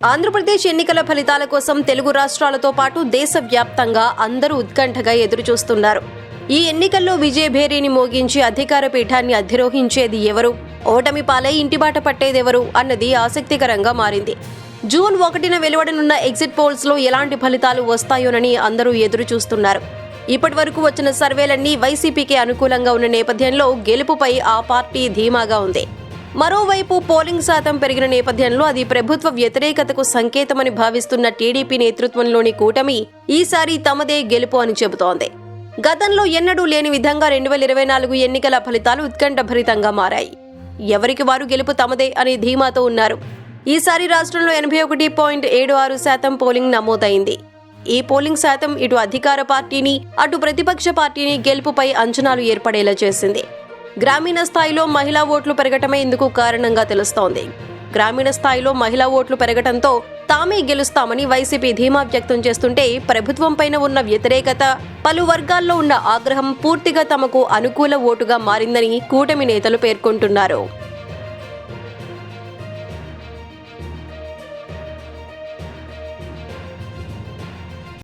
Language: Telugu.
ఆంధ్రప్రదేశ్ ఎన్నికల ఫలితాల కోసం తెలుగు రాష్ట్రాలతో పాటు దేశవ్యాప్తంగా అందరూ ఉత్కంఠగా ఎదురుచూస్తున్నారు. ఈ ఎన్నికల్లో విజయభేరిని మోగించి అధికార పీఠాన్ని అధిరోహించేది ఎవరు? ఓటమి పాలై ఇంటిబాట పట్టేదెవరు? అన్నది ఆసక్తికరంగా మారింది. జూన్ ఒకటిన వెలువడనున్న ఎగ్జిట్ పోల్స్లో ఎలాంటి ఫలితాలు వస్తాయోనని అందరూ ఎదురు చూస్తున్నారు ఇప్పటి వరకు వచ్చిన సర్వేలన్నీ వైసీపీకి అనుకూలంగా ఉన్న నేపథ్యంలో గెలుపుపై ఆ పార్టీ ధీమాగా ఉంది. మరోవైపు పోలింగ్ శాతం పెరిగిన నేపథ్యంలో అది ప్రభుత్వ వ్యతిరేకతకు సంకేతమని భావిస్తున్న టీడీపీ నేతృత్వంలోని కూటమి ఈసారి తమదే గెలుపు అని చెబుతోంది. గతంలో ఎన్నడూ లేని విధంగా రెండు వేల ఇరవై నాలుగు ఎన్నికల ఫలితాలు ఉత్కంఠభరితంగా మారాయి. ఎవరికి వారు గెలుపు తమదే అనే ధీమాతో ఉన్నారు. ఈసారి రాష్ట్రంలో ఎనభై ఒకటి పాయింట్ ఏడు ఆరు శాతం పోలింగ్ నమోదైంది. ఈ పోలింగ్ శాతం ఇటు అధికార పార్టీని అటు ప్రతిపక్ష పార్టీని గెలుపుపై అంచనాలు ఏర్పడేలా చేసింది. గ్రామీణ స్థాయిలో మహిళా ఓట్లు పెరగటమే ఇందుకు కారణంగా తెలుస్తోంది. గ్రామీణ స్థాయిలో మహిళా ఓట్లు పెరగటంతో తామే గెలుస్తామని వైసీపీ ధీమా వ్యక్తం చేస్తుంటే ప్రభుత్వం పైన ఉన్న వ్యతిరేకత పలు వర్గాల్లో ఉన్న ఆగ్రహం పూర్తిగా తమకు అనుకూల ఓటుగా మారిందని కూటమి నేతలు పేర్కొంటున్నారు.